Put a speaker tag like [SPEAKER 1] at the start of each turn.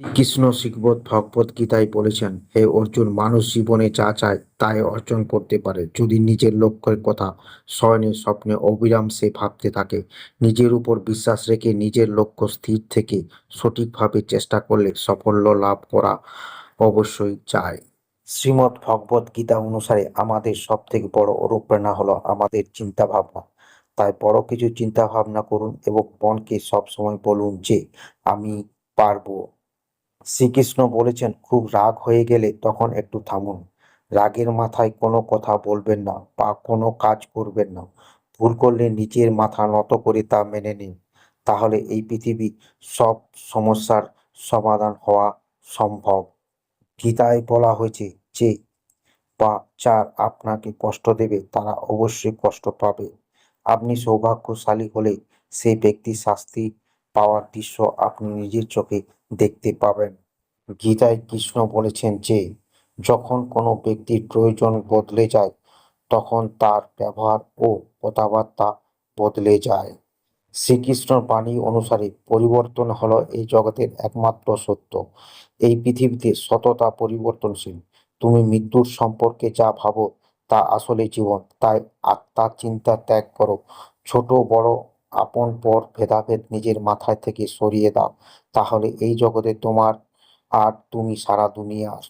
[SPEAKER 1] শ্রীকৃষ্ণ শ্রীমদ্ ভগবত গীতায় বলেছেন, হে অর্জুন, মানুষ জীবনে যা চায় তাই অর্জন করতে পারে। যদি নিজের লক্ষ্যের কথা শয়নে স্বপ্নে অবিরাম সে ভাবতে থাকে, নিজের উপর বিশ্বাস রেখে নিজের লক্ষ্য স্থির থেকে সঠিকভাবে চেষ্টা করলে সাফল্য লাভ করা অবশ্যই চায় শ্রীমদ্ ভগবত গীতা অনুসারে আমাদের সব থেকে বড় অনুপ্রেরণা হলো আমাদের চিন্তা ভাবনা তাই বড় কিছু চিন্তা ভাবনা করুন এবং মনকে সবসময় বলুন যে, আমি পারব। শ্রীকৃষ্ণ বলেছেন, খুব রাগ হয়ে গেলে তখন একটু থামুন। রাগের মাথায় কোনো কথা বলবেন না বা কোনো কাজ করবেন না। ভুল করলে নিজের মাথা নত করে তা মেনে নিন। তাহলে এই পৃথিবী সব সমস্যার সমাধান হওয়া সম্ভব। গীতায় বলা হয়েছে যে, বা যার আপনাকে কষ্ট দেবে, তারা অবশ্যই কষ্ট পাবে। আপনি সৌভাগ্যশালী হলে সেই ব্যক্তি শাস্তি পাওয়ার দৃশ্য আপনি নিজের চোখে দেখতে পাবেন। গীতায় কৃষ্ণ বলেছেন যে, যখন কোনো ব্যক্তির প্রয়োজন বদলে যায়, তখন তার ব্যবহার ও কথাবার্তা বদলে যায়। শ্রীকৃষ্ণর বাণী অনুসারে পরিবর্তন হলো এই জগতের একমাত্র সত্য। এই পৃথিবীতে সততা পরিবর্তনশীল। তুমি মৃত্যুর সম্পর্কে যা ভাবো তা আসলে জীবন। তাই আত্মার চিন্তা ত্যাগ করো। ছোট, বড় আপন পর ভেদাভেদ নিজের মাথায় থেকে সরিয়ে দাও, তাহলে এই জগতে তোমার আর তুমি সারা দুনিয়ার